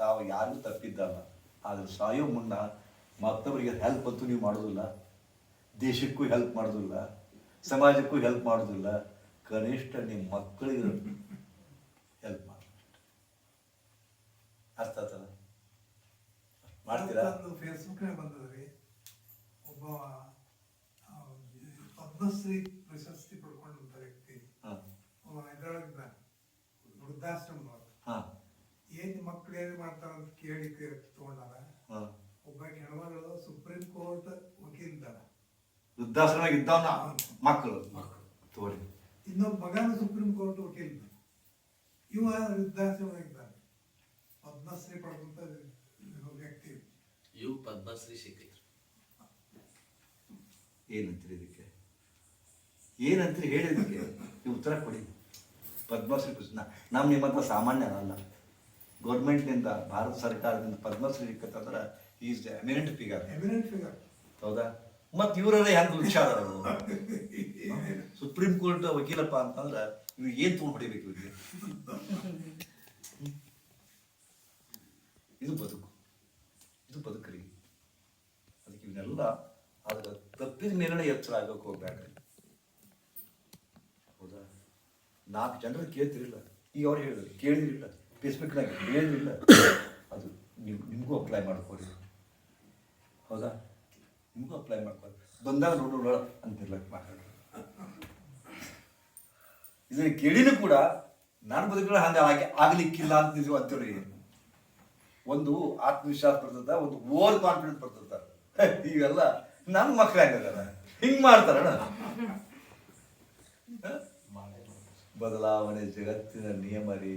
ಸಾವು ಯಾರಿಗೂ ತಪ್ಪಿದ್ದಲ್ಲ ಆದ್ರೆ ಸಾಯೋ ಮುನ್ನ ಮತ್ತೊಬ್ಬರಿಗೆ ಹೆಲ್ಪ್ ಅಂತೂ ನೀವು ಮಾಡೋದಿಲ್ಲ ದೇಶಕ್ಕೂ ಹೆಲ್ಪ್ ಮಾಡೋದಿಲ್ಲ ಸಮಾಜಕ್ಕೂ ಹೆಲ್ಪ್ ಮಾಡೋದಿಲ್ಲ ಕನಿಷ್ಠ ನಿಮ್ಮ ಮಕ್ಕಳಿಗೆ ಹೆಲ್ಪ್ ಮಾಡಿ. ಅರ್ಥ ಆತಲ್ಲ? ಮಾಡ್ತೀರಾ? ಫೇಸ್ಬುಕ್ ಬಂದದ್ರಿ ಒಬ್ಬ ಪದ್ಮಶ್ರೀ ಪ್ರಶಸ್ತಿ ಪಡ್ಕೊಂಡಂತ ವ್ಯಕ್ತಿ ಒಬ್ಬ ಹಾಂ ಏನ್ ಮಕ್ಳು ಏನ್ ಮಾಡ್ತಾರ ಅಂತ ಕೇಳಿ ತಗೊಂಡಾರ ಹಾಂ. ಒಬ್ಬ ಹೆಣ್ಮಗಳು ಸುಪ್ರೀಂ ಕೋರ್ಟ್ ವಕೀಲ್ ಇದ್ದಾರ ವೃದ್ಧಾಶ್ರಮ ಇದ್ದವನ ಮಕ್ಕಳು ಮಕ್ಕಳು. ತೋರಿ. ಇನ್ನೊಬ್ಬ ಮಗನ ಸುಪ್ರೀಂ ಕೋರ್ಟ್ ವಕೀಲ್. ಇವ ವೃದ್ಧಾಶ್ರಮ ಇದ್ದಾನೆ. ಪದ್ಮಶ್ರೀ ಪಡೆದಂತ ವ್ಯಕ್ತಿ. ಇವು ಪದ್ಮಶ್ರೀ ಸಿಕ್ಕಿದ್ರು ಏನಂತೀರಿ ಇದಕ್ಕೆ? ಏನಂತೀರಿ ಹೇಳಿದಕ್ಕೆ? ನೀವು ಉತ್ತರ ಕೊಡಿ. ಪದ್ಮಶ್ರೀ ಕೃಷ್ಣ. ನಮ್ಮ ನಿಮ್ಮಂತ ಸಾಮಾನ್ಯ ಅಲ್ಲ ಗೌರ್ಮೆಂಟ್ನಿಂದ ಭಾರತ ಸರ್ಕಾರದಿಂದ Padmashri ಸಿಕ್ಕತ್ತಂದ್ರೆ is eminent figure eminent figure ಹೌದಾ? ಮತ್ತು ಇವರೆಲ್ಲ ಹೆಂಗೆ ಹುಷಾರ ಸುಪ್ರೀಂ ಕೋರ್ಟ್ ವಕೀಲಪ್ಪ ಅಂತಂದ್ರೆ ಇವ್ ಏನು ತೊಗೊಂಡು ಹೊಡಿಬೇಕು ಇವ್ರಿಗೆ? ಇದು ಬದುಕು. ಇದು ಬದುಕ್ರಿ. ಅದಕ್ಕೆ ಇವನ್ನೆಲ್ಲ ಅದರ ತಪ್ಪಿದ ನಿರ್ಣಯ ಎಚ್ಚರ ಆಗೋಕೆ ಹೋಗ್ಬೇಡ್ರಿ ಹೌದಾ? ನಾಲ್ಕು ಜನರು ಕೇಳ್ತಿರಲಿಲ್ಲ ಈಗ ಅವ್ರು ಹೇಳಿದ್ರು ಕೇಳಿರಿಲ್ಲ ಫೇಸ್ಬುಕ್ನಾಗ ಕೇಳಿರಿಲ್ಲ ಅದು ನೀವು ನಿಮಗೂ ಅಪ್ಲೈ ಮಾಡ್ಕೊರಿ. ಹೌದಾ? ನಿಮಗೂ ಅಪ್ಲೈ ಮಾಡ್ಕೊಳ್ಳಿ ಬಂದಾಗ ನೋಡೋಣ ಅಂತಿರ್ಲ ಮಾತಾಡ್ರಿ. ಇದನ್ನು ಕೇಳಿನೂ ಕೂಡ ನಾನು ಬದುಕಲು ಹಂಗೆ ಹಾಗೆ ಆಗ್ಲಿಕ್ಕಿಲ್ಲ ಅಂತ ನೀವು ಅಂತೀವ್ರಿ. ಒಂದು ಆತ್ಮವಿಶ್ವಾಸ ಬರ್ತದ, ಒಂದು ಓವರ್ ಕಾನ್ಫಿಡೆನ್ಸ್ ಬರ್ತದ. ಇವೆಲ್ಲ ನನ್ನ ಹೆಂಗದ ಹಿಂಗ್ ಮಾಡ್ತಾರಣ. ಬದಲಾವಣೆ ಜಗತ್ತಿನ ನಿಯಮ ರೀ.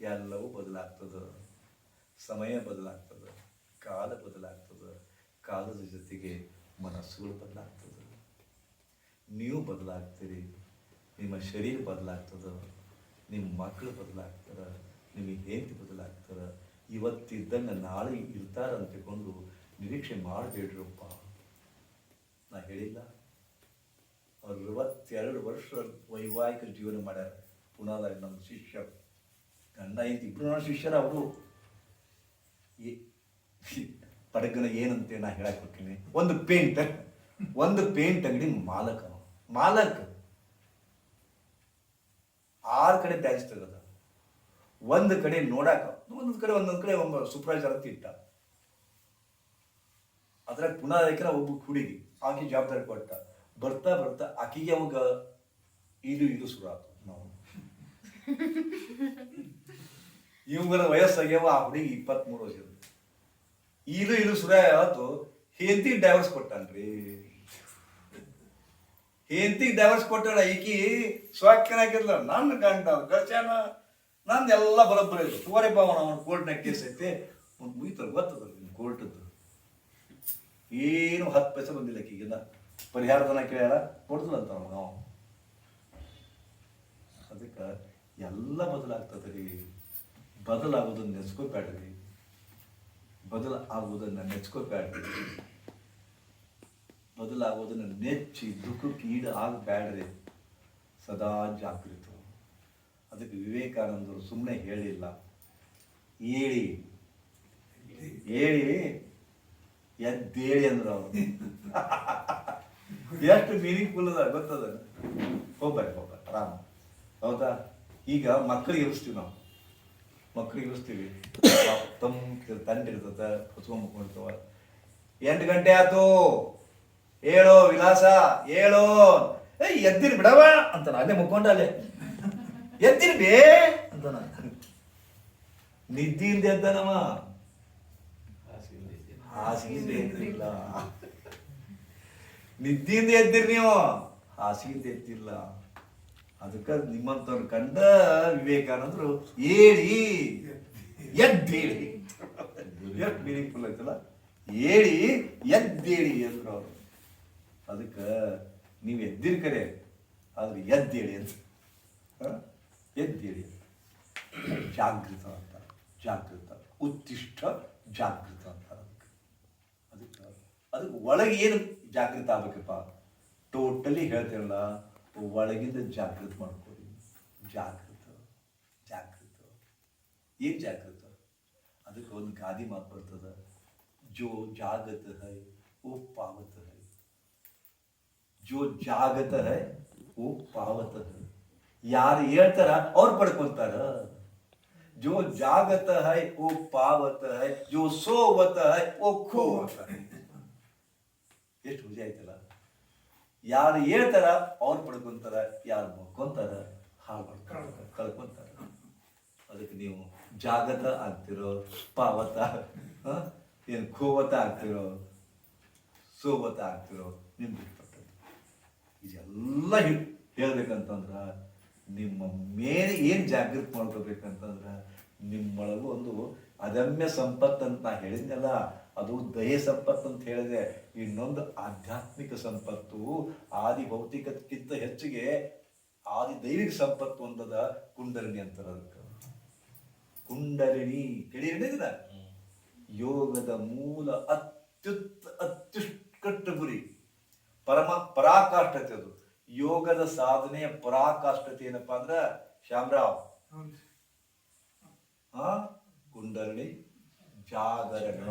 ಎಲ್ಲವೂ ಬದಲಾಗ್ತದ. ಸಮಯ ಬದಲಾಗ್ತದೆ. ಕಾಲ ಬದಲಾಗ್ತದ. ಕಾಲದ ಜೊತೆಗೆ ಮನಸ್ಸುಗಳು ಬದಲಾಗ್ತದೆ. ನೀವು ಬದಲಾಗ್ತೀರಿ. ನಿಮ್ಮ ಶರೀರ ಬದಲಾಗ್ತದ. ನಿಮ್ಮ ಮಕ್ಕಳು ಬದಲಾಗ್ತಾರ. ನಿಮ್ಮ ಹೆಂಡತಿ ಬದಲಾಗ್ತಾರ. ಇವತ್ತಿದ್ದಂಗೆ ನಾಳೆ ಇರ್ತಾರೆ ಅಂತ ತಿಳ್ಕೊಂಡು ನಿರೀಕ್ಷೆ ಮಾಡಬೇಡ್ರಪ್ಪ. ನಾ ಹೇಳಿಲ್ಲ. ಅರವತ್ತೆರಡು ವರ್ಷ ವೈವಾಹಿಕ ಜೀವನ ಮಾಡ್ಯಾರ. ಪುನಾದ ನಮ್ಮ ಶಿಷ್ಯ. ಗಂಡ ಐತಿ ನನ್ನ ಶಿಷ್ಯರ ಅವರು ಪಡಗನ ಏನಂತೆ ನಾ ಹೇಳಕ್ ಹೋಗ್ತೀನಿ? ಒಂದು ಪೇಂಟ್ ಒಂದು ಪೇಂಟ್ ಅಂಗಡಿ ಮಾಲಕ. ಮಾಲಕ. ಆರು ಕಡೆ ಬ್ಯಾಚ್ ತೆಗದ ಒಂದು ಕಡೆ ನೋಡಾಕ, ಒಂದೊಂದು ಕಡೆ ಒಂದೊಂದು ಕಡೆ ಒಬ್ಬ ಸೂಪರ್ವೈಸರ್ ಅಂತ ಇಟ್ಟ. ಅದ್ರಾಗ ಪುನಃ ಒಬ್ಬ ಹುಡುಗಿ, ಆಕೆ ಜವಾಬ್ದಾರಿ ಕೊಟ್ಟ. ಬರ್ತಾ ಬರ್ತಾ ಆಕಿಗೆ ಅವಾಗ ಇದು ಇದು ಶುರು ಆತು ನಾವು. ಇವಂಗನ ವಯಸ್ಸಾಗ್ಯಾವ ಆ ಹುಡುಗಿ ಇಪ್ಪತ್ಮೂರು ವರ್ಷ ಇದು ಇದು ಸುರಾಯ ಆಯ್ತು ಹೆಂತಿ ಡೈವರ್ಸ್ ಕೊಟ್ಟಲ್ರಿ ಹೆಂತಿಗೆ ಡೈವರ್ಸ್ ಕೊಟ್ಟಾಳ ಈಕಿ ಸ್ವಾಖ್ಯನಾಗಿರ್ಲ ನನ್ನ ಗಂಡ ಗಚಾನ ನಂದು ಎಲ್ಲ ಬರೋಬ್ಬರ ಇಲ್ಲ ಸುವರೆ ಭಾವನ ಅವನ ಕೋರ್ಟ್ನಾಗ ಕೇಸ್ ಐತೆ. ಒಂದು ಮುಗಿತಲ್ಲ ಗೊತ್ತದ ಕೋರ್ಟದ್ದು ಏನು ಹತ್ತು ಪೈಸೆ ಬಂದಿಲ್ಲ ಈಗಿನ ಪರಿಹಾರದನ ಕೇಳ್ಯಾರ ಕೇಳ ಕೊಡ್ತದಂತ ನಾವು ಅದಕ್ಕೆ ಎಲ್ಲ ಬದಲಾಗ್ತದೆ ರೀ ಬದಲಾಗೋದನ್ನ ನೆಚ್ಕೋಬೇಡ್ರಿ ಬದಲ ಆಗುವುದನ್ನ ನೆಚ್ಕೋಬೇಡ್ರಿ ಬದಲಾಗೋದನ್ನ ನೆಚ್ಚಿ ದುಃಖಕ್ಕೆ ಈಡು ಆಗಬೇಡ್ರಿ. ಸದಾ ಜಾಗೃತ ಅದಕ್ಕೆ ವಿವೇಕಾನಂದರು ಸುಮ್ಮನೆ ಹೇಳಿಲ್ಲ. ಹೇಳಿ ಹೇಳಿ ಎದ್ದೇಳಿ ಅಂದ್ರು ಅವರು. ಎಷ್ಟು ಮೀನಿಂಗ್ಫುಲ್ ಅದ ಗೊತ್ತದ? ಹೋಗ್ಬೇಕು ಹೋಗ್ಬೇಕು ಆರಾಮ. ಹೌದಾ? ಈಗ ಮಕ್ಕಳಿಗೆ ಇರಿಸ್ತೀವಿ ನಾವು. ಮಕ್ಕಳಿಗೆ ಇರಿಸ್ತೀವಿ ತಮ್ಮ ತಂಡ ಇರ್ತದ ಮುಕ್ಕೊಂಡಿರ್ತಾವ ಎಂಟು ಗಂಟೆ ಆತು ಹೇಳೋ ವಿಲಾಸ, ಹೇಳೋ. ಏಯ್, ಎದ್ದಿರ್ ಬಿಡವ ಅಂತ ಅಲ್ಲೇ ಮುಕ್ಕೊಂಡ ಅಲ್ಲೇ. ಎದ್ದಿರ್ ಬೇ ಅಂತ ನಿದ್ದಿಯಿಂದ ಎದ್ದನವ. ಹಾಸಿಗೆ ಎದ್ದಿಲ್ಲ. ನಿದ್ದಿಯಿಂದ ಎದ್ದಿರಿ ನೀವು. ಹಾಸಿಗೆ ಎದ್ದಿಲ್ಲ. ಅದಕ್ಕೆ ನಿಮ್ಮಂತವ್ರು ಕಂಡ ವಿವೇಕಾನಂದರು ಹೇಳಿ ಎದ್ದೇಳಿ ಎಷ್ಟು ಮೀನಿಂಗ್ಫುಲ್ ಐತಲ್ಲ ಹೇಳಿ ಎದ್ದೇಳಿ ಅಂದ್ರು ಅವರು. ಅದಕ್ಕೆ ನೀವು ಎದ್ದಿರಿ ಕರೆ, ಆದ್ರೆ ಎದ್ದೇಳಿ ಅಂತ? ಎದ್ದೇಳಿ ಜಾಗೃತ ಅಂತ. ಜಾಗೃತ. ಉತ್ತಿಷ್ಠ ಜಾಗೃತ ಅಂತ ಅದಕ್ಕೆ. ಅದಕ್ಕೆ ಅದಕ್ಕೆ ಒಳಗೆ ಏನು ಜಾಗೃತ ಆಗ್ಬೇಕಪ್ಪ? ಟೋಟಲಿ ಹೇಳ್ತೇವಲ್ಲ ಒಳಗಿಂದ ಜಾಗೃತ ಮಾಡ್ಕೊಳ್ಳಿ. ಜಾಗೃತ ಜಾಗೃತ. ಏನು ಜಾಗೃತ? ಅದಕ್ಕೆ ಒಂದು ಗಾದಿ ಮಾತು ಬರ್ತದ. ಜೋ ಜಾಗತ ಹೈ ಓ ಪಾವತ. ಹೈ ಜೋ ಜಾಗತ ಹೈ ಓ ಪಾವತ. ಹೈ ಯಾರು ಹೇಳ್ತಾರ, ಅವ್ರು ಪಡ್ಕೊಂತಾರ. ಜೋ ಜಾಗತ ಹೈ ಓ ಪಾವತ. ಹೈ ಜೋ ಸೋವತ ಹೈ ಓ ಖೋವತ. ಹೈ ಎಷ್ಟು ಖುಷಿ ಆಯ್ತಲ್ಲ? ಯಾರು ಹೇಳ್ತಾರ ಅವ್ರು ಪಡ್ಕೊಂತಾರ ಯಾರು ಮಕ್ಕೊಂತಾರ ಹಾಳು ಕಳ್ಕೊಂತಾರ. ಅದಕ್ಕೆ ನೀವು ಜಾಗತ ಆಗ್ತಿರೋ ಪಾವತ? ಏನು ಖೋವತ ಆಗ್ತಿರೋ ಸೋವತ ಆಗ್ತಿರೋ ನಿಮ್ಗೆ ಬಿಟ್ಪಟ್ಟದ್ದು ಇದೆಲ್ಲ ಹಿ- ಹೇಳ್ಬೇಕಂತಂದ್ರ ನಿಮ್ಮ ಮೇಲೆ ಏನು ಜಾಗೃತಿ ಮಾಡ್ಕೋಬೇಕಂತಂದ್ರ ನಿಮ್ಮೊಳಗೂ ಒಂದು ಅದಮ್ಯ ಸಂಪತ್ತು ಅಂತ ನಾ ಹೇಳಿದ್ನಲ್ಲ ಅದು ದಯೆ ಸಂಪತ್ತು ಅಂತ ಹೇಳಿದೆ. ಇನ್ನೊಂದು ಆಧ್ಯಾತ್ಮಿಕ ಸಂಪತ್ತು ಆದಿ ಭೌತಿಕಕ್ಕಿಂತ ಹೆಚ್ಚಿಗೆ ಆದಿ ದೈವಿಕ ಸಂಪತ್ತು ಒಂದದ ಕುಂಡಲಿನಿ ಅಂತಾರ ಅದಕ್ಕೆ. ಕುಂಡಲಿನಿ ಕೇಳಿರಿದ ಯೋಗದ ಮೂಲ ಅತ್ಯುತ್ ಅತ್ಯುಷ್ಕಟ್ಟ ಗುರಿ. ಪರಮ ಪರಾಕಾಷ್ಠತೆ ಅದು. ಯೋಗದ ಸಾಧನೆಯ ಪರಾಕಾಷ್ಠತೆ ಏನಪ್ಪಾ ಅಂದ್ರ ಶ್ಯಾಮರಾವ್. ಹಾ ಕುಂಡಲಿನಿ ಜಾಗರಣ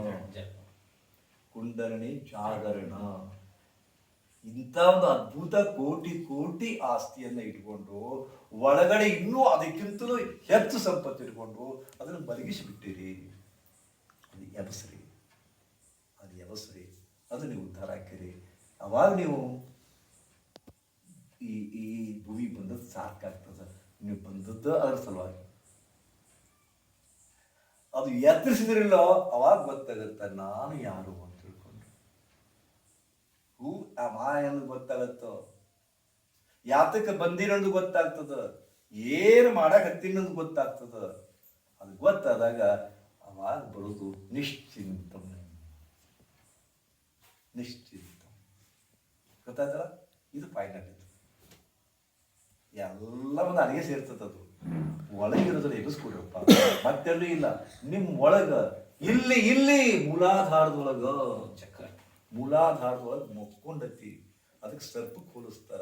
ಕುಂಡರಣಿ ಜಾಗರಣ ಇಂಥ ಒಂದು ಅದ್ಭುತ ಕೋಟಿ ಕೋಟಿ ಆಸ್ತಿಯನ್ನ ಇಟ್ಕೊಂಡು ಒಳಗಡೆ ಇನ್ನೂ ಅದಕ್ಕಿಂತಲೂ ಹೆಚ್ಚು ಸಂಪತ್ತು ಇಟ್ಕೊಂಡು ಅದನ್ನು ಬಲಗಿಸಿ ಬಿಟ್ಟಿರಿ ಅದು ಎಬಸ್ರಿ. ಅದು ಎಬಸ್ರಿ. ಅದು ನೀವು ಉದ್ಧಾರ ಹಾಕಿರಿ ಅವಾಗ ನೀವು ಈ ಈ ಭೂಮಿ ಬಂದದ್ದು ಸಾಕಾಗ್ತದೆ. ನೀವು ಬಂದದ್ದು ಅದರ ಸಲುವಾಗಿ. ಅದು ಎತ್ತರಿಸಿದ್ರಿಲ್ಲ ಅವಾಗ ಗೊತ್ತಾಗುತ್ತೆ, ನಾನು ಯಾರು ಅಂತ ತಿಳ್ಕೊಂಡು. ಹೂ ಆ ಮಾಯನ್ನು ಗೊತ್ತಾಗತ್ತೋ? ಯಾತಕ್ಕೆ ಬಂದಿರೋದು ಗೊತ್ತಾಗ್ತದ? ಏನು ಮಾಡಕ್ ಹತ್ತಿನದು ಗೊತ್ತಾಗ್ತದ? ಅದು ಗೊತ್ತಾದಾಗ ಅವಾಗ ಬರೋದು ನಿಶ್ಚಿಂತ ನಿಶ್ಚಿಂತ. ಗೊತ್ತಾಯ್ತಲ್ಲ? ಇದು ಫೈನಲ್ ಇದು ಎಲ್ಲ ಒಂದು ಅಡಿಗೆ ಸೇರ್ತದ ಅದು. ಒಳಗಿರೋದ್ರ ಎಗಸ್ಕೊಡ್ರಪ್ಪ ಮತ್ತೆಲ್ಲೂ ಇಲ್ಲ. ನಿಮ್ ಒಳಗ ಇಲ್ಲಿ ಇಲ್ಲಿ ಮೂಲಾಧಾರದೊಳಗ ಚಕ್ರ. ಮೂಲಾಧಾರದೊಳಗ ಮುಕ್ಕೊಂಡತಿ. ಅದಕ್ಕೆ ಸರ್ಪಕ್ಕೆ ಹೋಲಿಸ್ತಾರ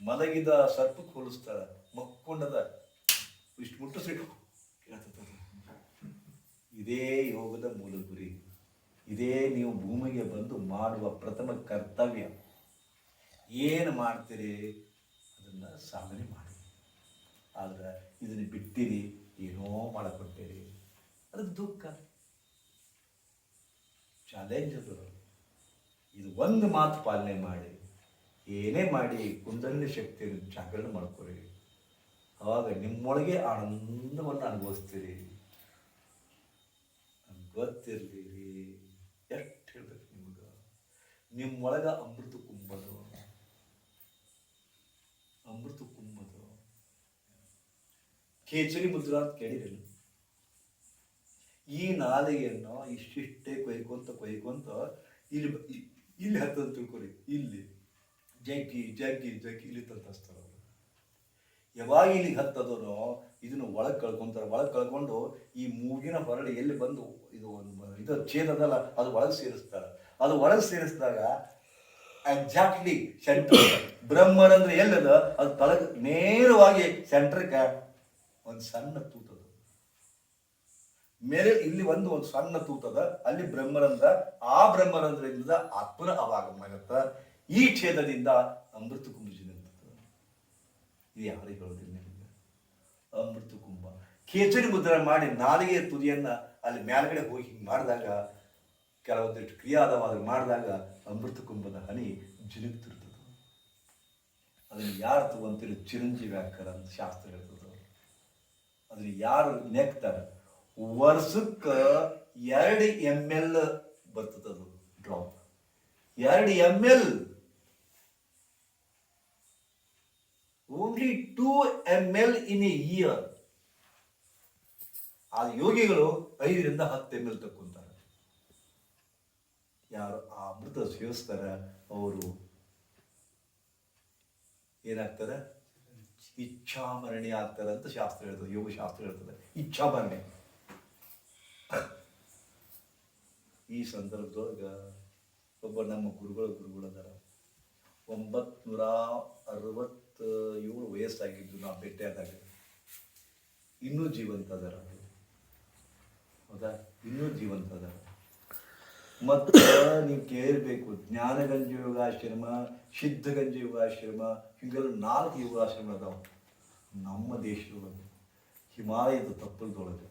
ಮಲಗಿದ ಸರ್ಪಕ್ಕೆ ಹೋಲಿಸ್ತಾರ ಮಕ್ಕೊಂಡದ ಇಷ್ಟು ಮುಟ್ಟಿಸ್ರಿ ಕೇಳ್ತದ ಇದೇ ಯೋಗದ ಮೂಲ ಗುರಿ. ಇದೇ ನೀವು ಭೂಮಿಗೆ ಬಂದು ಮಾಡುವ ಪ್ರಥಮ ಕರ್ತವ್ಯ. ಏನು ಮಾಡ್ತೀರಿ? ಅದನ್ನ ಸಾಧನೆ ಮಾಡಿ. ಆದ್ರೆ ಇದನ್ನ ಬಿಟ್ಟಿರಿ, ಏನೋ ಮಾಡಕೊಟ್ಟಿರಿ. ಅದಕ್ಕೆ ದುಃಖ. ಚಾಲೆಂಜ್ ಅದು. ಇದು ಒಂದು ಮಾತು ಪಾಲನೆ ಮಾಡಿ, ಏನೇ ಮಾಡಿ, ಕುಂದಲಿನ ಶಕ್ತಿಯನ್ನು ಜಾಗರಣೆ ಮಾಡ್ಕೊರಿ. ಅವಾಗ ನಿಮ್ಮೊಳಗೆ ಆನಂದವನ್ನು ಅನುಭವಿಸ್ತೀರಿ. ಗೊತ್ತಿರಲಿ ಎಷ್ಟು ಹೇಳ್ಬೇಕು ನಿಮ್ಗೆ? ನಿಮ್ಮೊಳಗ ಅಮೃತ ಕುಂಬದು ಅಮೃತ ಕುಂಬದು ಮುದ್ರ ಅಂತ ಕೇಳಿರಲಿಲ್ಲ ಈ ನಾಲೆಯನ್ನು ಇಷ್ಟಿಷ್ಟೇ ಕೊಯ್ಕೊಂತ ಕೊಯ್ಕೊಂತ ಇಲ್ಲಿ ಇಲ್ಲಿ ಹತ್ತಂತ ತಿಳ್ಕೊರಿ ಇಲ್ಲಿ. ಜಗ್ಗಿ ಜಗ್ಗಿ ಜಗ್ಗಿ ಇಲ್ಲಿ ತಂತ ಯಾವಾಗ ಇಲ್ಲಿ ಹತ್ತದರೋ ಇದನ್ನು ಒಳಗೆ ಕಳ್ಕೊಂತಾರೆ. ಒಳಗೆ ಕಳ್ಕೊಂಡು ಈ ಮೂಗಿನ ಹೊರಳಿ ಎಲ್ಲಿ ಬಂದು ಇದು ಒಂದು ಇದು ಛೇದದಲ್ಲ, ಅದು ಒಳಗೆ ಸೇರಿಸ್ತಾರೆ. ಅದು ಒಳಗೆ ಸೇರಿಸಿದಾಗ ಎಕ್ಸಾಕ್ಟ್ಲಿ ಸೆಂಟರ್ ಬ್ರಹ್ಮರ್ ಅಂದ್ರೆ ಎಲ್ಲದ? ಅದು ತಳಗ ನೇರವಾಗಿ ಸೆಂಟ್ರಕ್ಕೆ ಒಂದು ಸಣ್ಣ ತೂತದ. ಮೇಲೆ ಇಲ್ಲಿ ಒಂದು ಒಂದು ಸಣ್ಣ ತೂತದ, ಅಲ್ಲಿ ಬ್ರಹ್ಮರಂಧ್ರ ಆ ಬ್ರಹ್ಮರಂಧ್ರದಿಂದ ಆತ್ಮನ ಅವಾಗಮ ಆಗತ್ತ ಈ ಛೇದದಿಂದ ಅಮೃತ ಕುಂಭ ಇದು ಯಾರಿಗೆ ಹೇಳೋದಿಲ್ಲ ನಿಮಗೆ? ಅಮೃತ ಕುಂಭ ಕೇಚರಿ ಮುದ್ರ ಮಾಡಿ ನಾಲಿಗೆಯ ತುದಿಯನ್ನ ಅಲ್ಲಿ ಮೇಲ್ಗಡೆ ಹೋಗಿ ಹಿಂಗೆ ಮಾಡಿದಾಗ, ಕೆಲವೊಂದಿಷ್ಟು ಕ್ರಿಯಾದವಾದ ಮಾಡಿದಾಗ ಅಮೃತ ಕುಂಭದ ಹನಿ ಜಿನುಗ್ತಿರ್ತದೆ. ಅದನ್ನು ಯಾರು ತಗೊಂತೀರಿ ಚಿರಂಜೀವಿ ಹಾಕರ ಅಂತ ಶಾಸ್ತ್ರ ಹೇಳ್ತದ. ಅದನ್ನ ಯಾರು ನೆಕ್ತಾರ? ವರ್ಷಕ್ಕೆ ಎರಡು ಎಂ ಎಲ್ ಬರ್ತದದು ಡ್ರಾಪ್ ಎರಡು M L only two M L in a year ಆ ಯೋಗಿಗಳು ಐದರಿಂದ ಹತ್ತು ಎಂ ಎಲ್ ತಕ್ಕೊಂತಾರೆ. ಯಾರು ಆ ಅಮೃತ ಸೇವಿಸ್ತಾರೆ, ಅವರು ಏನಾಗ್ತಾರೆ? ಇಚ್ಛಾಮರಣಿ ಆಗ್ತದೆ ಅಂತ ಶಾಸ್ತ್ರ ಹೇಳ್ತದೆ, ಯೋಗ ಶಾಸ್ತ್ರ ಹೇಳ್ತದೆ. ಬನ್ನಿ ಈ ಸಂದರ್ಭದೊಳಗ ಒಬ್ಬ ನಮ್ಮ ಗುರುಗಳ ಗುರುಗಳು ಅದಾರ. ಒಂಬತ್ನೂರ ಅರವತ್ತ ಏಳು ವಯಸ್ಸಾಗಿದ್ದು ನಾವು ಭೇಟಿಯಾದಾಗ ಇನ್ನೂ ಜೀವಂತ ಅದಾರ. ಹೌದಾ? ಇನ್ನೂ ಜೀವಂತ ಅದ ಮತ್ತು ನೀವು ಕೇಳಬೇಕು, ಜ್ಞಾನಗಂಜ ಯೋಗಾಶ್ರಮ, ಸಿದ್ಧಗಂಜ ಯೋಗಾಶ್ರಮ, ಹಿಂಗೆಲ್ಲ ನಾಲ್ಕು ಯೋಗಾಶ್ರಮ ಅದಾವ. ನಮ್ಮ ದೇಶದೊಳಗೆ ಹಿಮಾಲಯದ ತಪ್ಪಲದೊಳಗೆ.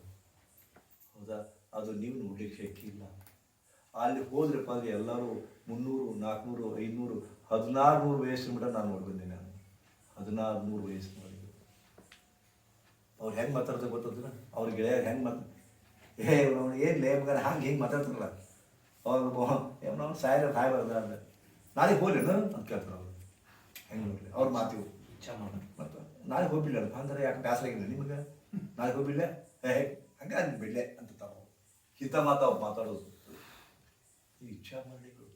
ಹೌದಾ? ಅದು ನೀವು ನೋಡ್ಲಿಕ್ಕೆ ಶಕ್ತಿ ಅಲ್ಲಿ ಹೋದ್ರಪ್ಪ ಅಂದ್ರೆ ಎಲ್ಲರೂ ಮುನ್ನೂರು ನಾಲ್ಕುನೂರು ಐನೂರು ಹದಿನಾರು ನೂರು ವಯಸ್ಸಿನ ಮಟ್ಟ ನಾನು ನೋಡ್ಬಂದೆ ನಾನು. ಹದಿನಾರು ನೂರು ವಯಸ್ಸು ನೋಡಿ. ಅವ್ರು ಹೆಂಗೆ ಮಾತಾಡ್ತಾರೆ ಗೊತ್ತದ್ರ ಅವ್ರ ಗೆಳೆಯರು ಹೆಂಗೆ ಮಾತು ಏ ಏನು ಲೇ ಹಂಗೆ ಹಿಂಗೆ ಮಾತಾಡ್ತಾರಲ್ಲ. ಅವ್ರು ಏನೋ ಸಾಯರ ಸಾಯ ಬರ್ದ ಅಂದ್ರೆ. ನಾಳೆ ಹೋಗ್ಲೇನು ಅಂತ ಕೇಳ್ತಾರೆ ಅವ್ರು. ಹೆಂಗೆ ನೋಡ್ರಿ ಅವ್ರ ಮಾತಿವು ಮತ್ತು ನಾಳೆ ಹೋಗ್ಬಿಡ್ಲ ಅಂದ್ರೆ ಯಾಕೆ ಬ್ಯಾಸರ ಆಗಿಲ್ಲ ನಿಮಗೆ? ನಾಳೆ ಹೋಗ್ಬಿಡ್ಲೆ ಏ ಹಂಗೆ ಅಲ್ಲಿ ಬಿಡ್ಲೆ ಅಂತ ತಾವು. ಹಿತ ಮಾತಾವ್ ಮಾತಾಡೋದು. ಈ ಇಚ್ಛಾ ಮಾಡಲಿಕ್ಕೆ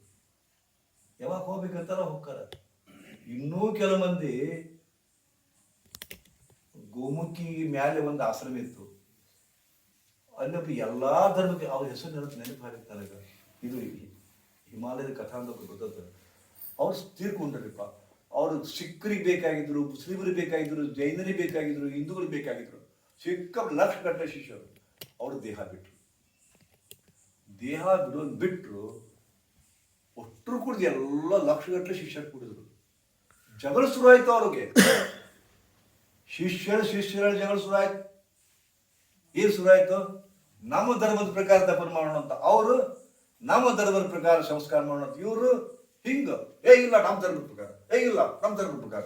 ಯಾವಾಗ ಹೋಗ್ಬೇಕಂತಾರ ಹೋಗ್ತಾರ. ಇನ್ನೂ ಕೆಲ ಮಂದಿ ಗೋಮುಖಿ ಮ್ಯಾಲೆ ಒಂದು ಆಶ್ರಮ ಇತ್ತು. ಅಲ್ಲೊಬ್ಬ ಎಲ್ಲಾ ಧರ್ಮಕ್ಕೆ ಅವ್ರ ಹೆಸರು ನೆನಪು ನೆನಪಾಗುತ್ತೆ ನನಗೆ. ಇದು ಹಿಮಾಲಯದ ಕಥಾ ಅಂತ ಗೊತ್ತದ ಅವ್ರು ತೀರ್ಕೊಂಡ್ರಪ್ಪ. ಅವರು ಸಿಖ್ರಿಗೆ ಬೇಕಾಗಿದ್ರು, ಮುಸ್ಲಿಮರಿಗೆ ಬೇಕಾಗಿದ್ರು, ಜೈನರಿಗೆ ಬೇಕಾಗಿದ್ರು, ಹಿಂದೂಗಳಿಗೆ ಬೇಕಾಗಿದ್ರು. ಸಿಕ್ಕ ಲಕ್ಷ ಗಟ್ಟಲೆ ಶಿಷ್ಯರು. ಅವರು ದೇಹ ಬಿಟ್ರು. ದೇಹ ಬಿಡೋದು ಬಿಟ್ರು ಒಟ್ಟರು ಕುಡಿದು ಎಲ್ಲ ಲಕ್ಷ ಗಟ್ಟಲೆ ಶಿಷ್ಯರು ಕುಡಿದ್ರು. ಜಗಳ ಶುರು ಆಯ್ತು ಅವ್ರಿಗೆ. ಶಿಷ್ಯರು ಶಿಷ್ಯರ ಜಗಳ ಶುರು ಆಯ್ತು ಏನ್ ಶುರು ಆಯ್ತು ನಮ್ಮ ಧರ್ಮದ ಪ್ರಕಾರ ದಫನ್ ಮಾಡೋಣ ಅಂತ. ಅವರು ನಮ್ಮ ಧರ್ಮದ ಪ್ರಕಾರ ಸಂಸ್ಕಾರ ಮಾಡೋಣ ಅಂತ ಇವರು ಹಿಂಗ ಏ ಇಲ್ಲ ನಮ್ಮ ಧರ್ಮದ ಪ್ರಕಾರ ಏ ಇಲ್ಲ ನಮ್ಮ ಧರ್ಮದ ಪ್ರಕಾರ.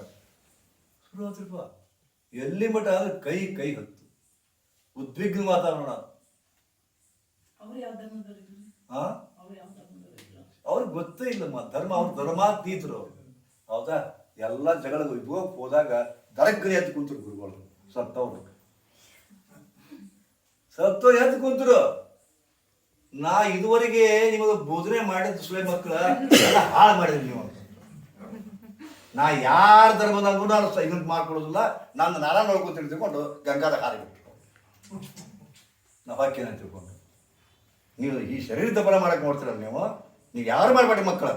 ಶುರು ಎಲ್ಲಿ ಮಠ ಆದ್ರೆ ಕೈ ಕೈ ಹತ್ತು. ಉದ್ವಿಗ್ನ ವಾತಾವರಣ. ಅವ್ರಿಗೆ ಗೊತ್ತೇ ಇಲ್ಲಮ್ಮ ಧರ್ಮ ಅವ್ರ ಧರ್ಮಾತೀತರು. ಅವ್ರು ಹೌದಾ? ಎಲ್ಲ ಜಗಳ ವಿಭೋಗಕ್ಕೆ ಹೋದಾಗ ದರಗ್ರಿ ಎದ್ದು ಕುಂತರು ಗುರುಗಳು. ಸತ್ತವ್ರು. ಸತ್ತವ್ರು ಎದ್ದು ಕುಂತರು. ನಾ ಇದುವರೆಗೆ ನಿಮಗೆ ಬೋಧನೆ ಮಾಡಿದ ಸುಳೆ ಮಕ್ಕಳ ಎಲ್ಲ ಹಾಳು ಮಾಡಿದ್ರಿ ನೀವು. ನಾ ಯಾರ ಧರ್ಮದಂಗೂ ನಾನು ಇದನ್ನು ಮಾಡ್ಕೊಳ್ಳೋದಿಲ್ಲ. ನಾನು ನಾನಾ ನೋಡ್ಕೊಂತ ತಿಳ್ಕೊಂಡು ಗಂಗಾದ ಹಾರಿಬಿಟ್ರು ನಾವು ಹಾಕೇನ ತಿಳ್ಕೊಂಡು. ನೀವು ಈ ಶರೀರ ಬಲ ಮಾಡಕ್ಕೆ ನೋಡ್ತೀರಲ್ಲ ನೀವು? ನೀವು ಯಾರು ಮಾಡಬೇಡಿ ಮಕ್ಕಳ?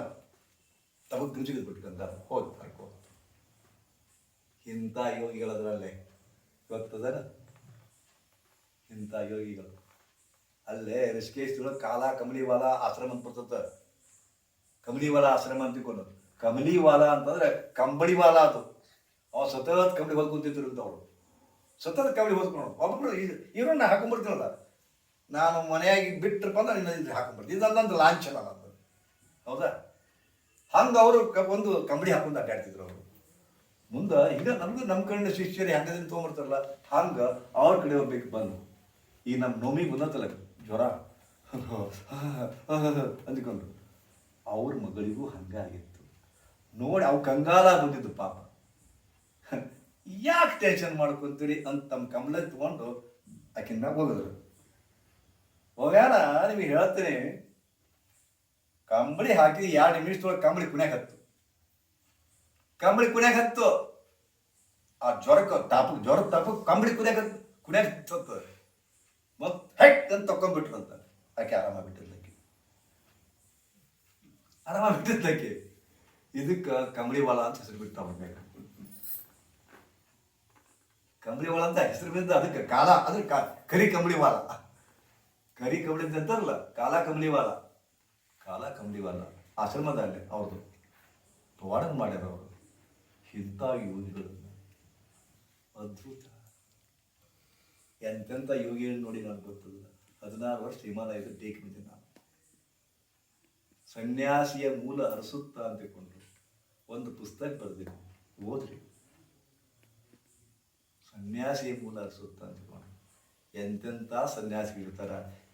ತಮಗೆ ಗುಂಜಿಗೆ ಗಂಗಾದ ಹೋಗಿ ಹಾಕೋ ಇಂಥ ಯೋಗಿಗಳದ್ರಲ್ಲೇ ಗೊತ್ತದ ಇಂಥ ಯೋಗಿಗಳು. ಅಲ್ಲೇ ಋಷಿಕೇಶ್ ಕಾಲ ಕಮಲಿವಾಲ ಆಶ್ರಮ ಅಂತ ಬರ್ತದ. ಕಮಲಿವಾಲ ಆಶ್ರಮ ಅಂತ ತಿಳ್ಕೊಂಡು ಕಮಲಿವಾಲ ಅಂತಂದ್ರೆ ಕಂಬಳಿವಾಲ ಅದು. ಅವ ಸತತ್ ಕಂಬಳಿ ಹೊದ್ ಕುಂತಿದ್ರು ಅಂತ ಅವರು ಸತತ್ ಕಂಬಳಿ ಒಬ್ಬರು ಒಬ್ಬೊಬ್ರು ಇವ್ರನ್ನ ಹಾಕೊಂಡ್ಬರ್ತೀನಲ್ಲ ನಾನು ಮನೆಯಾಗಿ ಬಿಟ್ಟರಪ್ಪ ಅಂದ್ರೆ ಇನ್ನ ಹಾಕೊಂಡ್ಬಿಡ್ತೀನಿ ಇದು ಲಾಂಚ್ ಲಾಂಛನ ನಂದು ಹೌದಾ? ಹಂಗೆ ಅವರು ಒಂದು ಕಂಬಳಿ ಹಾಕೊಂಡು ಅಡ್ಡಾಡ್ತಿದ್ರು ಅವರು. ಮುಂದೆ ಈಗ ನಮ್ದು ನಮ್ಮ ಕಡೆ ಶಿಷ್ಯರು ಹೆಂಗದಿಂದ ತೊಗೊಂಬರ್ತಾರಲ್ಲ, ಹಂಗೆ ಅವ್ರ ಕಡೆ ಹೋಗ್ಬೇಕು ಬಂದು. ಈಗ ನಮ್ಮ ನೋಮಿಗೆ ಬಂದತ್ತಲ್ಲ ಜ್ವರ. ಅಂದ್ಕೊಂಡ್ರು ಅವ್ರ ಮಗಳಿಗೂ ಹಂಗಾಗಿತ್ತು. ನೋಡಿ ಅವು ಕಂಗಾಲ ಬಂದಿದ್ದು ಪಾಪ. ಯಾಕೆ ಟೆನ್ಷನ್ ಮಾಡ್ಕೊಂತೀರಿ ಅಂತ ತಮ್ಮ ಕಮಲ ತಗೊಂಡು ಆಕಿನ ಹೋಗಿದ್ರು. ಹೋಗ್ಯಾರ ನಿಮಗೆ ಹೇಳ್ತೀನಿ. ಕಂಬಳಿ ಹಾಕಿ ಎರಡು ನಿಮಿಷದೊಳಗೆ ಕಂಬಳಿ ಕುಣ್ಯಾಗ ಹತ್ತು. ಕಂಬಳಿ ಕುಣ್ಯಾಗ ಹತ್ತು. ಆ ಜ್ವರಕ್ಕೆ ತಾಪಕ್ಕೆ ಜ್ವರ ತಾಪಕ್ಕೆ ಕಂಬಳಿ ಕುಣ್ಯಾಗ ಹತ್ತು. ಕುಣ್ಯಾಗ ಹತ್ತದ ಮತ್ ಹೆಟ್ ಅಂತ ತಕೊಂಡ್ಬಿಟ್ರಂತ. ಆಕೆ ಆರಾಮ ಬಿಟ್ಟಿದ್ಲಕ್ಕೆ. ಆರಾಮ ಬಿಟ್ಟಿದ್ಲಕ್ಕೆ. ಇದಕ್ಕೆ ಕಂಬಳಿವಾಲ ಅಂತ ಹೆಸರು ಬಿಟ್ಟು ಕಂಬಳಿ ಕಂಬಳಿವಾಲ ಅಂತ ಹೆಸರು ಬಿದ್ದ ಅದಕ್ಕೆ ಕಾಲ, ಅದ್ರ ಕರಿ ಕಂಬಳಿವಾಲ ಕರಿ ಕಂಬಳಿ ಅಂತ ಅಂತಾರಲ್ಲ, ಕಾಲ ಕಂಬಳಿವಾಲ ಕಾಲ ಕಂಬಳಿವಾಲ ಆಶ್ರಮದಲ್ಲಿ ಅವ್ರದ್ದು ಪವಾಡನ್ ಮಾಡ್ಯಾರ ಅವರು. ಇಂಥ ಯೋಗಿಗಳನ್ನ ಅದ್ಭುತ. ಎಂತೆಂಥ ಯೋಗಿಯನ್ನು ನೋಡಿ ನಾನು ಗೊತ್ತಿಲ್ಲ ಹದಿನಾರು ವರ್ಷ ಹಿಮಾಲಯದ ಟೇಕ್ ಬಿದ್ದೆ ನಾನು. ಸನ್ಯಾಸಿಯ ಮೂಲ ಅರಸುತ್ತ ಅಂತ ಒಂದು ಪುಸ್ತಕ ಬರೆದಿದ್ದೆ ಓದ್ರಿ. ಸನ್ಯಾಸಿಯ ಮೂಲ ಅರಸುತ್ತ ಅಂತ ಎಂತೆಂಥ ಸನ್ಯಾಸಿಗಳಿರ್ತಾರ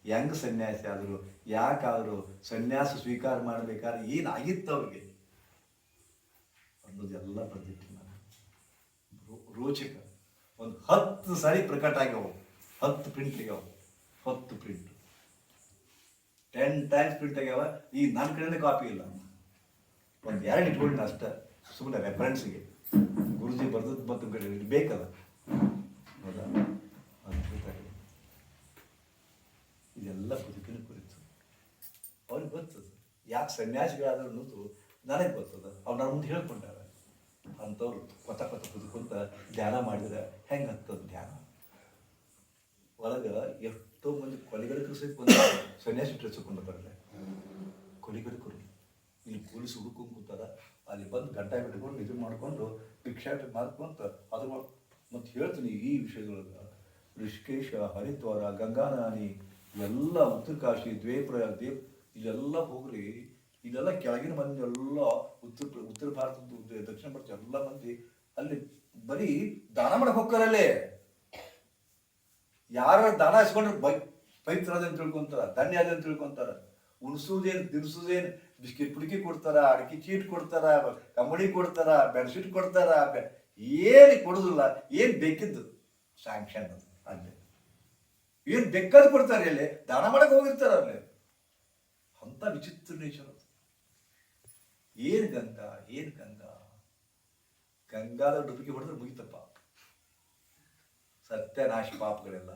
ಹೆಂಗ್ ಸನ್ಯಾಸಿ ಆದರು, ಯಾಕಾದರೂ ಸನ್ಯಾಸ ಸ್ವೀಕಾರ ಮಾಡ್ಬೇಕಾದ್ರೆ ಏನಾಗಿತ್ತು ಅವ್ರಿಗೆ? ಅನ್ನೋದೆಲ್ಲ ಬರ್ದಿಟ್ಟು ನಾನು ರೋಚಕ. ಒಂದು ಹತ್ತು ಸಾರಿ ಪ್ರಕಟ ಆಗ್ಯಾವ ಹತ್ತು ಪ್ರಿಂಟ್ ತೆಗ್ಯಾವ ಹತ್ತು ಪ್ರಿಂಟ್ ಟೆನ್ ಟೈಮ್ಸ್ ಪ್ರಿಂಟ್ ಆಗ್ಯಾವ ಈ ನನ್ನ ಕಡೆಯಿಂದ ಕಾಪಿ ಇಲ್ಲ. ಒಂದು ಎರಡು ಇಟ್ಕೊಂಡಿನ ಅಷ್ಟ. ಸುಮ್ಮನೆ ರೆಫರೆನ್ಸ್ಗೆ ಗುರುಜಿ ಬರ್ದದ್ದು ಮತ್ತು ಕಡೆ ಬೇಕಲ್ಲ. ಹೌದಾ. ಇದೆಲ್ಲ ಬದುಕಿನ ಕುರಿತು. ಅವ್ರಿಗೆ ಗೊತ್ತದ. ಯಾಕೆ ಸನ್ಯಾಸಿಗಳಾದ್ರು ಅನ್ನೋದು ನನಗೆ ಗೊತ್ತದ. ಅವ್ರು ನನ್ನ ಮುಂದೆ ಹೇಳ್ಕೊಂಡಾರ. ಅಂಥವ್ರು ಕೊತ್ತ ಕೊತ್ತ ಕುದ್ಕೊಂತ ಧ್ಯಾನ ಮಾಡಿದ್ರೆ ಹೆಂಗೆ ಹತ್ತದ ಧ್ಯಾನ? ಒಳಗೆ ಎಷ್ಟೋ ಮಂದಿ ಕೊಲೆಗಡಕರು ಸಹಿತ ಬಂದು ಸನ್ಯಾಸಿ ಡ್ರೆಸ್ ಹಾಕೊಂಡಿರ್ತಾರೆ ಕೊಲೆಗಡಕರು ಇಲ್ಲಿ ಪೊಲೀಸ್ ಹುಡುಕೊಂಡು ಕೂತಾರ. ಅಲ್ಲಿ ಬಂದು ಗಡ್ಡ ಬಿಟ್ಕೊಂಡು ಇದು ಮಾಡ್ಕೊಂಡು ಭಿಕ್ಷಾಟ ಮಾಡ್ಕೊಂತ ಅದು ಮತ್ತು ಹೇಳ್ತೀನಿ ಈ ವಿಷಯದೊಳಗೆ. ಋಷಿಕೇಶ ಹರಿದ್ವಾರ ಗಂಗಾನಾನಿ ಎಲ್ಲ ಉತ್ತರ ಕಾಶಿ, ದ್ವೇಪ್ರ, ದೇವ್ ಇಲ್ಲೆಲ್ಲ ಹೋಗ್ರಿ. ಇಲ್ಲೆಲ್ಲ ಕೆಳಗಿನ ಮಂದಿ ಎಲ್ಲ ಉತ್ತರ ಉತ್ತರ ಭಾರತದ ದಕ್ಷಿಣ ಭಾರತ ಎಲ್ಲ ಮಂದಿ ಅಲ್ಲಿ ಬರೀ ದಾನ ಮಾಡಕ್ ಹೋಗ್ತಾರಲ್ಲೇ. ಯಾರ ದಾನ ಇಸ್ಕೊಂಡ್ರೆ ಬೈ ಅಂತ ತಿಳ್ಕೊಂತಾರ, ಧನ್ಯ ಅಂತ ತಿಳ್ಕೊಂತಾರ. ಉಣಿಸೋದೇನು, ತಿನ್ಸೋದೇನು, ಬಿಸ್ಕಿಟ್ ಪುಡಿಕೆ ಕೊಡ್ತಾರ, ಅಡಿಕೆ ಚೀಟ್ ಕೊಡ್ತಾರ ಕಂಬಳಿ ಕೊಡ್ತಾರ ಬೆಡ್ಶೀಟ್ ಕೊಡ್ತಾರ ಏನು ಕೊಡೋದಿಲ್ಲ, ಏನು ಬೇಕಿದ್ದು ಸ್ಯಾಂಕ್ಷನ್ ಅದು, ಅಲ್ಲಿ. ಏನು ಬೇಕಾದ್ ಕೊಡ್ತಾರೆ ಇಲ್ಲಿ, ದಾನ ಮಾಡಕ್ಕೆ ಹೋಗಿರ್ತಾರ ಅಲ್ಲಿ. ಅಂತ ವಿಚಿತ್ರ ನೇಚರ್ ಏನ್ ಗಂಗಾ, ಏನು ಗಂಗಾ? ಗಂಗಾದ ಡುಬಿಕೆ ಹೊಡೆದ್ರೆ ಮುಗಿತಪ್ಪ. ಸತ್ಯನಾಶ ಪಾಪಗಳೆಲ್ಲ.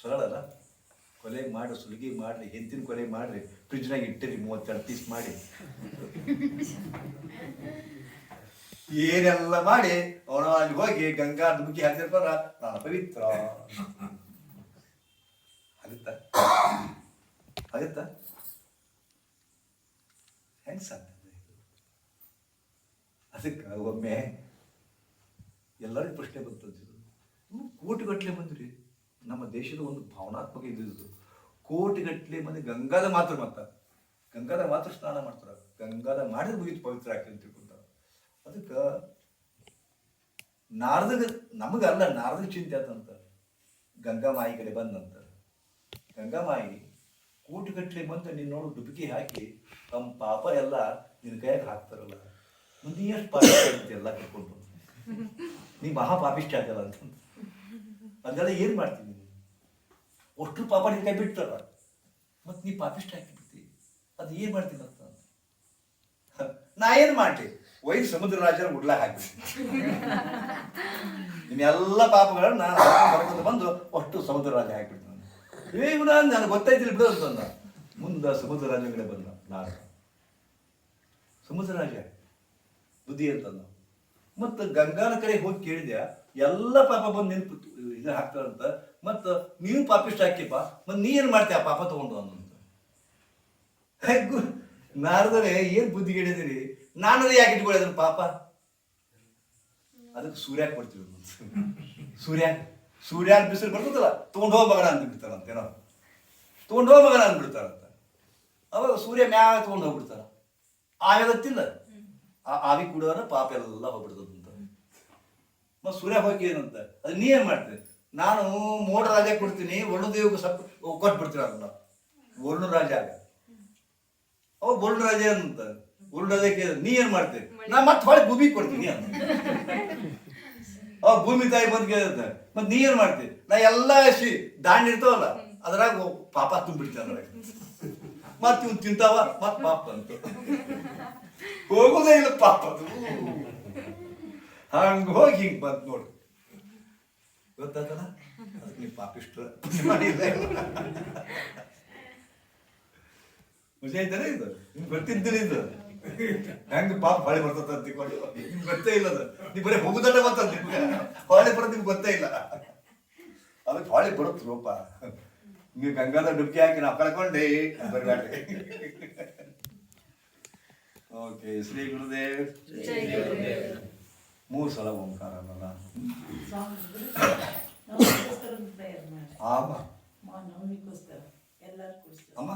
ಸರಳಲ್ಲ? ಕೊಲೆ ಮಾಡಿ, ಸುಲಿಗೆ ಮಾಡಿರಿ ಹೆಂತಿನ ಕೊಲೆ ಮಾಡಿರಿ, ಫ್ರಿಜ್ನಾಗ ಇಟ್ಟಿರಿ, ಮೂವತ್ತೆರಡು ಪೀಸ್ ಮಾಡಿ. ಏನೆಲ್ಲ ಮಾಡಿ, ಅವನು ಅಲ್ಲಿ ಹೋಗಿ ಗಂಗಾ ಧುಮುಕಿ ಹಾಕಿರ್ತಾರ ನಾನು ಪವಿತ್ರ. ಆಗುತ್ತ? ಆಗುತ್ತ? ಹೆಂಗ್ ಅದಕ್ಕೆ ಒಮ್ಮೆ ಎಲ್ಲರಿಗೂ ಪ್ರಶ್ನೆ ನೀವು ಕೋಟಿಗಟ್ಟಲೆ ಬಂದ್ರಿ. ನಮ್ಮ ದೇಶದ ಒಂದು ಭಾವನಾತ್ಮಕ ಇದು ಕೋಟಿಗಟ್ಟಲೆ ಮಂದಿ ಗಂಗಾದ ಮಾತ್ರ ಮತ್ತ. ಗಂಗಾದ ಮಾತ್ರ ಸ್ನಾನ ಮಾಡ್ತಾರ. ಗಂಗಾದ ಮಾಡಿದ್ರೆ ಮುಗಿತು ಪವಿತ್ರ ಆಗ್ತದೆ ಅಂತ ತಿಳ್ಕೊಂತಾರ. ಅದಕ್ಕೆ ನಾರದಗ ನಮಗಲ್ಲ ನಾರದ ಚಿಂತೆ ಆತಂತ. ಗಂಗಾ ಮಾಯಿ ಕಡೆ ಬಂದಂತ. ಗಂಗಾ ಮಾಯಿ ಕೋಟಿಗಟ್ಟಲೆ ಬಂದು ನೀನು ನೋಡು ಡುಬುಕಿ ಹಾಕಿ ತಮ್ಮ ಪಾಪ ಎಲ್ಲ ನಿನ್ನ ಕೈಯಾಗ ಹಾಕ್ತಾರಲ್ಲ. ಮುಂದೆ ಎಷ್ಟು ಪಾಪ ಎಲ್ಲ ಕರ್ಕೊಂಡು ನೀ ಮಹಾಪಾಪಿಷ್ಟ ಆಗಲ್ಲ ಅಂತ. ಅದೆಲ್ಲ ಏನು ಮಾಡ್ತೀನಿ ನೀನು? ಅಷ್ಟು ಪಾಪ ನಿನ್ನ ಕೈ ಬಿಡ್ತಾರ ಮತ್ತೆ ನೀ ಪಾಪಿಷ್ಟ ಹಾಕಿಬಿಡ್ತಿ ಅದು ಏನು ಮಾಡ್ತೀನಿ ಅಂತ? ನಾ ಏನು ಮಾಡ್ಲಿ? ವೈ ಸಮುದ್ರ ರಾಜರ ಉಡ್ಲ ಹಾಕ್ಬಿಡ್ತೀನಿ. ನಿಮ್ಮೆಲ್ಲ ಪಾಪಗಳನ್ನ ನಾನು ಬಂದು ಒಟ್ಟು ಸಮುದ್ರ ರಾಜ ಹಾಕ್ಬಿಡ್ತೀನಿ ನಾನು. ನನಗೆ ಗೊತ್ತಾಯ್ತಿಲ್ಲ ಬಿಡು ಅಂತಂದ ಮುಂದೆ ಸಮುದ್ರ ರಾಜನ ಕಡೆ ಬಂದ ನಾನು ಸಮುದ್ರ ರಾಜ ಬುದ್ಧಿ ಅಂತಂದ ಮತ್ತು ಗಂಗಾನ ಕಡೆ ಹೋಗಿ ಕೇಳಿದ್ಯಾ ಎಲ್ಲ ಪಾಪ ಬಂದು ನೆನಪು ಇದು ಹಾಕ್ತಾರಂತ. ಮತ್ತು ನೀವು ಪಾಪಿಷ್ಟ ಹಾಕಿಪ್ಪ ಮತ್ತು ನೀ ಏನು ಮಾಡ್ತೀಯ ಪಾಪ ತಗೊಂಡು ಅನ್ನಂತ ಹೆಗ್ಗು, ನಾರದರೆ ಏನು ಬುದ್ಧಿ ಹೇಳಿದಿರಿ? ನಾನು ಯಾಕೆ ಇಟ್ಕೊಳ್ಳೋದ್ರ ಪಾಪ? ಅದಕ್ಕೆ ಸೂರ್ಯ ಕೊಡ್ತೀವಿ ಸೂರ್ಯ ಸೂರ್ಯ ಬಿಸಿಲು ಬರ್ತದಲ್ಲ, ತೊಗೊಂಡು ಹೋಗ ಮಗನ ಅಂದ್ಬಿಡ್ತಾರಂತೆ ಏನೋ. ತೊಗೊಂಡು ಹೋಗ ಮಗನ ಅಂದ್ಬಿಡ್ತಾರಂತ ಅವಾಗ ಸೂರ್ಯ ಮ್ಯಾಗ ತೊಗೊಂಡು ಹೋಗ್ಬಿಡ್ತಾರ. ಆಗೋದತ್ತಿಲ್ಲ ಆ ಆವಿ ಕುಡಿಯೋರ ಪಾಪ ಎಲ್ಲ ಹೋಗ್ಬಿಡ್ತದಂತ. ಮತ್ತು ಸೂರ್ಯ ಹೋಗಿ ಏನಂತ? ಅದು ನೀ ಏನು ಮಾಡ್ತೀನಿ ನಾನು ಮೋಡ ರಾಜ ಕೊಡ್ತೀನಿ, ವರ್ಣ ದೇವಕ್ಕೆ ಸಪ್ ಕೊಟ್ಬಿಡ್ತೀನಿ ಅದನ್ನ. ವರ್ಣ ರಾಜ. ಅವ ವರ್ಣ ರಾಜ ಅಂತ ವರ್ಣ ರಾಜಕ್ಕೆ ನೀ ಏನು ಮಾಡ್ತೀನಿ ನಾ ಮತ್ತೆ ಹೊಳೆ ಭೂಮಿ ಕೊಡ್ತೀನಿ ಅಂತ. ಅವ ಭೂಮಿ ತಾಯಿ ಬಂದು ಕೇಳಿದ, ಮತ್ತೆ ನೀ ಏನು ಮಾಡ್ತೀನಿ ನಾ ಎಲ್ಲ ಶಿ ದಾಂಡ್ ಇರ್ತಾವಲ್ಲ, ಅದ್ರಾಗ ಪಾಪ ತುಂಬಿಡ್ತೀನಿ ಮತ್ತೆ ಇವ್ನು ತಿಂತಾವ, ಮತ್ತೆ ಪಾಪ ಅಂತ ಹೋಗೋದೇ ಇಲ್ಲ ಪಾಪ ಅದು. ಹಂಗ ಹೋಗಿ ಹಿಂಗ್ ಬಂದು ನೋಡು. ಗೊತ್ತಾತಲ್ಲ? ಅದಕ್ಕೆ ನೀವು ಪಾಪ ಮಾಡಿಲ್ಲ ಮಜಾ ಇದ್ದಾರೆ ಇದು? ನಿಮ್ಗೆ ಗೊತ್ತಿದ್ದಿಲ್ಲ ಇದು? ಹೆಂಗೆ ಪಾಪ ಹಳೆ ಬರ್ತದ ಅಂತ ತಿಳ್ಕೊಂಡು. ನಿಮ್ಗೆ ಗೊತ್ತೇ ಇಲ್ಲ ಅದು. ನೀವು ಬರೀ ಹೋಗುದಲ್ಲ ಬರ್ತದ ನಿಮ್ಗೆ. ಹೊಳೆ ಬರೋದು ನಿಮ್ಗೆ ಗೊತ್ತೇ ಇಲ್ಲ. ಅದಕ್ಕೆ ಹೊಳೆ ಬರುತ್ತೆ ರೂಪ. ನೀವು ಗಂಗಾದ ಡುಬ್ಕಿ ಹಾಕಿ ನಾವು ಕಳ್ಕೊಂಡೆ. ಬರಗಾಡ್ರಿ ಓಕೆ ಶ್ರೀ ಗುರುದೇವ್. ಮೂರು ಸಲ ಓಂಕಾರ ಅಲ್ಲ ಅಮ್ಮ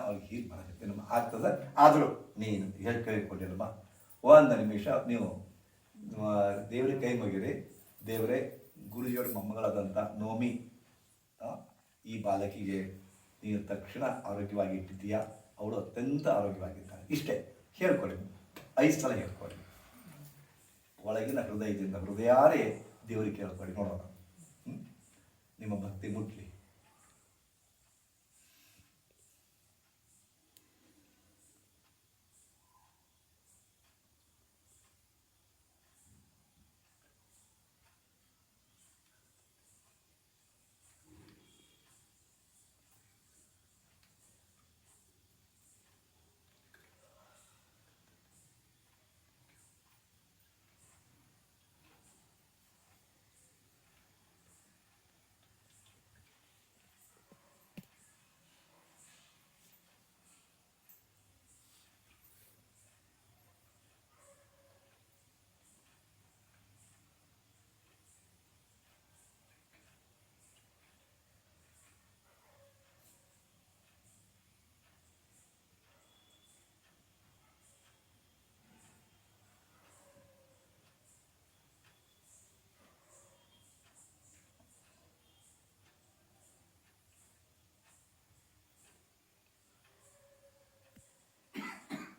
ಅವ್ರಿಗೆ ಹೀಗೆ ಮಾಡಕತ್ತೇನಮ್ಮ ಆಗ್ತದ. ಆದರೂ ನೀನು ಹೇಳಿ ಕೇಳಿಕೊಂಡಿಲ್ಲಮ್ಮ ಒಂದು ನಿಮಿಷ ನೀವು ದೇವ್ರಿಗೆ ದೇವರ ಕೈ ಮುಗಿರಿ. ದೇವರೇ ಗುರುಜಿಯವ್ರ ಮೊಮ್ಮಗಳಾದಂಥ ನೋಮಿ ಈ ಬಾಲಕಿಗೆ ನೀನು ತಕ್ಷಣ ಆರೋಗ್ಯವಾಗಿ ಇಟ್ಟಿದ್ದೀಯಾ? ಅವಳು ಅತ್ಯಂತ ಆರೋಗ್ಯವಾಗಿದ್ದಾಳೆ ಇಷ್ಟೇ, ಹೇಳ್ಕೊಳ್ಳಿ. ಐದು ಸಲ ಹೇಳ್ಕೊಳ್ಳಿ. ಒಳಗಿನ ಹೃದಯದಿಂದ ಹೃದಯಾರೇ ದೇವರಿಗೆ ಕೇಳ್ಕೊಳ್ಳಿ ನೋಡೋಣ? ನಿಮ್ಮ ಭಕ್ತಿ ಮುಟ್ಲಿ.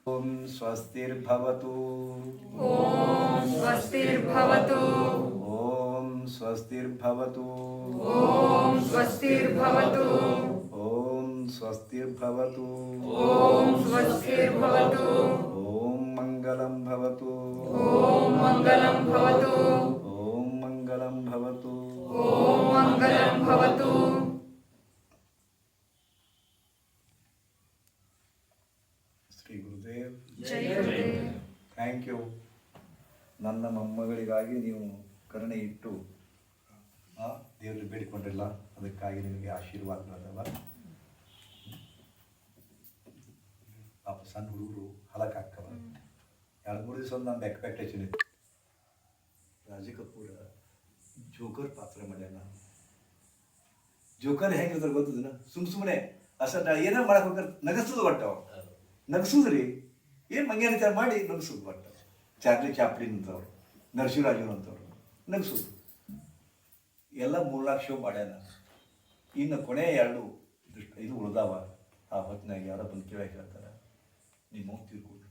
ఓం స్వస్తిర్భవతు. ఓం స్వస్తిర్భవతు. ఓం స్వస్తిర్భవతు. ఓం స్వస్తిర్భవతు. ఓం స్వస్తిర్భవతు. ఓం స్వస్తిర్భవతు. ఓం మంగళం భవతు. ఓం మంగళం భవతు. ఓం మంగళం భవతు. ఓం మంగళం భవతు. ನನ್ನ ಮೊಮ್ಮಗಳಿಗಾಗಿ ನೀವು ಕರುಣೆ ಇಟ್ಟು ದೇವರಲ್ಲಿ ಬೇಡಿಕೊಂಡಿಲ್ಲ ಅದಕ್ಕಾಗಿ ನಿಮಗೆ ಆಶೀರ್ವಾದಗಳದವ ಪಾಪ ಸಣ್ಣ ಹುಡುಗರು ಹಲಕಾಕ್ಕವ ಎರಡು, ಮೂರು ದಿವಸ ಒಂದು ನಮ್ಮ ಎಕ್ಸ್ಪೆಕ್ಟೇಷನ್ ಇತ್ತು. ರಾಜ ಕಪೂರ ಜೋಕರ್ ಪಾತ್ರ ಮಾಡ್ಯಾನ. ಜೋಕರ್ ಹೆಂಗಿದ್ರೆ ಗೊತ್ತದನ ಸುಮ್ ಸುಮ್ಮನೆ ಅಸಲ್ ಏನೋ ಮಾಡಕ್ ಹೋಗ್ತಾರೆ ನಗಸೋದು ಒಟ್ಟವ ಅವ ನಗಸುದ್ರಿ ಏನು ಮಂಗೇನ ಮಾಡಿ ನಗಸುದು ಒಟ್ಟ. ಚಾರ್ಲಿ ಚಾಪ್ಲಿನ್ ಅಂತವ್ರು ನರಸಿಂಹರಾಜು ಅಂತವ್ರು ನಗಸುದು. ಎಲ್ಲ ಮೂರ್ನಾಲ್ಕು ಶೋ ಮಾಡ್ಯಾನ. ಇನ್ನು ಕೊನೆ ಎರಡು ದೃಷ್ಟ, ಇದು ಉಳ್ದಾವ. ಆ ಹೊತ್ತಿನಾಗ ಯಾರೋ ಬಂದು ಕೇಳಕ್ಕೆ ಹೇಳ್ತಾರೆ, ನಿಮ್ಮ ತಿರ್ಕೊಂಡು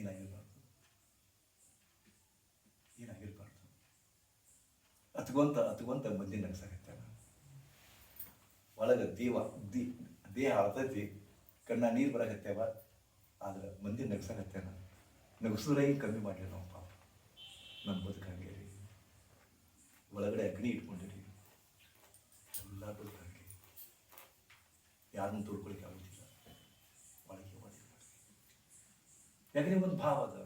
ಏನಾಗಿರ್ಬಾರ್ದು? ಏನಾಗಿರ್ಬಾರ್ದು? ಹತ್ಕೊಂತ ಹತ್ಕೊಂತ ಮಂದಿ ನಗ್ಸಾಕತ್ತಾನ ಒಳಗೆ ದೇವ, ದಿ, ದೇಹ ಅಳ್ತೈತಿ ಕಣ್ಣ ನೀರು ಬರಕತ್ತೇವ, ಆದ್ರೆ ಮಂದಿ ನಗ್ಸಾಕತ್ತೇನ? ನಗಸಿದ್ರೆ ಹಿಂಗೆ ಕಮ್ಮಿ ಮಾಡಲಿ ನಾವು ಪಾಪ. ನಮ್ಮ ಬದುಕಂಗೆ ರೀ. ಒಳಗಡೆ ಅಗ್ನಿ ಇಟ್ಕೊಂಡಿರಿ. ಎಲ್ಲ ಬದುಕಂಗೆ ಯಾರನ್ನು ತೋಡ್ಕೊಳಿಕ್ಕೆ ಆಗುತ್ತಿಲ್ಲ ಒಳಗೆ ಒಳಗೆ ಯಾಕಂದ್ರೆ ಒಂದು ಭಾವ ಅದ.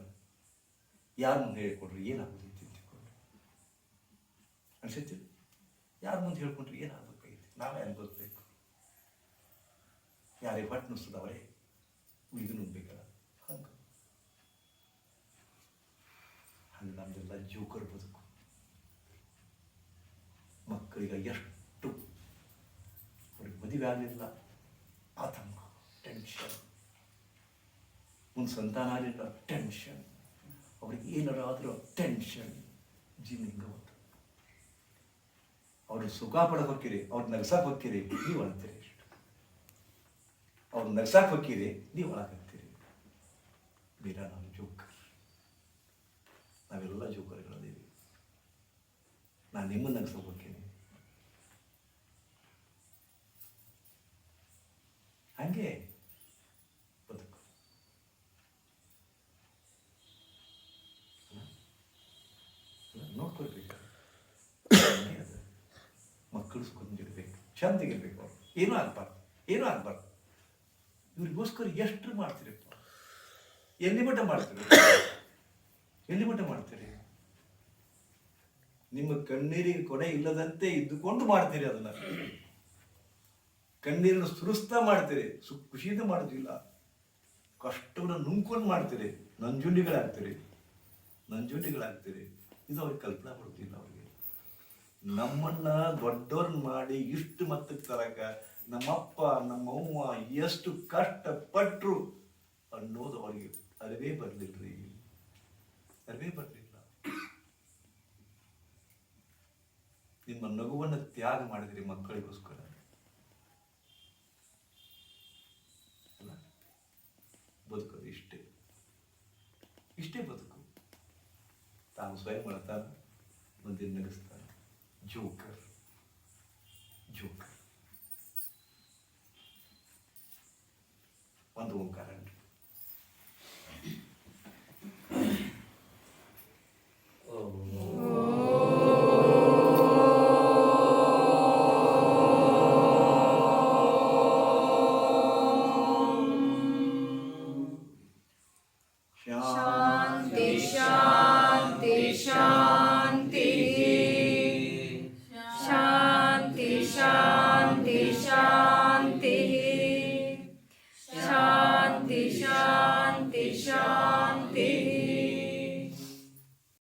ಯಾರು ಮುಂದೆ ಹೇಳ್ಕೊಡ್ರಿ ಏನಾಗೋದೈತಿ ಅನ್ಸತ್ತಿ ಯಾರು ಯಾರ ಮುಂದೆ ಹೇಳ್ಕೊಂಡ್ರಿ ಏನಾಗಬೇಕೈತಿ ನಾವೇ ಅನುಭವಿಸ್ಬೇಕು ಯಾರೇ ಹೊಟ್ಟೆ ನುಸ್ತದವರೇ ಇದು ನುಗ್ಬೇಕಲ್ಲ ಹಂಗೆ. ಹಂಗೆ ನಮ್ದೆಲ್ಲ ಜೋಕರ್ ಬದುಕು. ಮಕ್ಕಳಿಗೆ ಎಷ್ಟು ಅವ್ರಿಗೆ ಮದುವೆ ಆಗಲಿಲ್ಲ. ಆತಂಕ ಟೆನ್ಷನ್ ಒಂದು ಸಂತಾನ ಆಗಲಿಲ್ಲ ಟೆನ್ಷನ್ ಅವ್ರಿಗೆ ಏನಾರಾದರೂ ಟೆನ್ಷನ್ ಜೀವನ ಹಿಂಗೆ ಅವ್ರು ಸುಖ ಪಡಕ್ಕೆ ಹೋಗ್ತೀರಿ ಅವ್ರು ನಗಸಾಕ್ ಹೋಗ್ತೀರಿ ನೀವು ಅಳ್ತೀರಿ ಅವ್ರು ನಗಸಾಕ್ ಹೋಗ್ತೀರಿ ನೀವು ಒಳಗಾಗ್ತೀರಿ ಬೀರ ನಾವು ಜೋಕರ್. ನಾವೆಲ್ಲ ಜೋಕರ್ಗಳಿದ್ದೀವಿ ನಾನು ನಿಮ್ಮನ್ನು ನಗ್ಸಕ್ಕೆ ಹೋಗ್ತೀನಿ ಹಂಗೆ ಬದುಕು ನೋಡ್ಕೊಳ್ಬೇಕು ಮಕ್ಕಳು ಚಂದಿಗಿರ್ಬೇಕು ಅವ್ರು. ಏನೂ ಆಗ್ಬಾರ್ದು. ಏನೂ ಆಗ್ಬಾರ್ದು. ಇವ್ರಿಗೋಸ್ಕರ ಎಷ್ಟು ಮಾಡ್ತೀರಪ್ಪ ಎಲ್ಲಿ ಮಟ್ಟ ಮಾಡ್ತೀರಿ? ಎಲ್ಲಿ ಮಟ್ಟ ಮಾಡ್ತೀರಿ? ನಿಮ್ಮ ಕಣ್ಣೀರಿಗೆ ಕೊನೆ ಇಲ್ಲದಂತೆ ಇದ್ದುಕೊಂಡು ಮಾಡ್ತೀರಿ ಅದನ್ನು. ಕಣ್ಣೀರನ್ನು ಸುರಿಸ್ತಾ ಮಾಡ್ತೀರಿ. ಸು ಖುಷಿಯಿಂದ ಮಾಡೋದಿಲ್ಲ. ಕಷ್ಟವನ್ನು ನುಂಗ್ಕೊಂಡು ಮಾಡ್ತೀರಿ. ನಂಜುಂಡಿಗಳಾಗ್ತೀರಿ. ನಂಜುಂಡಿಗಳಾಗ್ತೀರಿ. ಇದು ಅವ್ರಿಗೆ ಕಲ್ಪನಾ ಬರೋದಿಲ್ಲ ಅವ್ರಿಗೆ. ನಮ್ಮನ್ನ ದೊಡ್ಡವ್ರನ್ನ ಮಾಡಿ ಇಷ್ಟು ಮತ್ತಕ್ಕೆ ತರಕ ನಮ್ಮಪ್ಪ, ನಮ್ಮವ್ವ ಎಷ್ಟು ಕಷ್ಟಪಟ್ರು ಅನ್ನೋದು ಅವರಿಗೆ ಅರಿವೇ ಬರ್ಲಿಲ್ರಿ. ಅರಿವೇ ಬರಲಿಲ್ಲ. ನಿಮ್ಮ ನಗುವನ್ನು ತ್ಯಾಗ ಮಾಡಿದ್ರಿ ಮಕ್ಕಳಿಗೋಸ್ಕರ? ಬದುಕೋದು ಇಷ್ಟೇ. ಇಷ್ಟೇ ಬದುಕು. ತಾನು ಸ್ವಯಂ ಮುಂದಿನ ಮುಂದೆ ನಗಿಸ್ತಾನೆ ಜೋಕರ್ ಜೋಕರ್ ಒಂದು ಓಂಕಾರ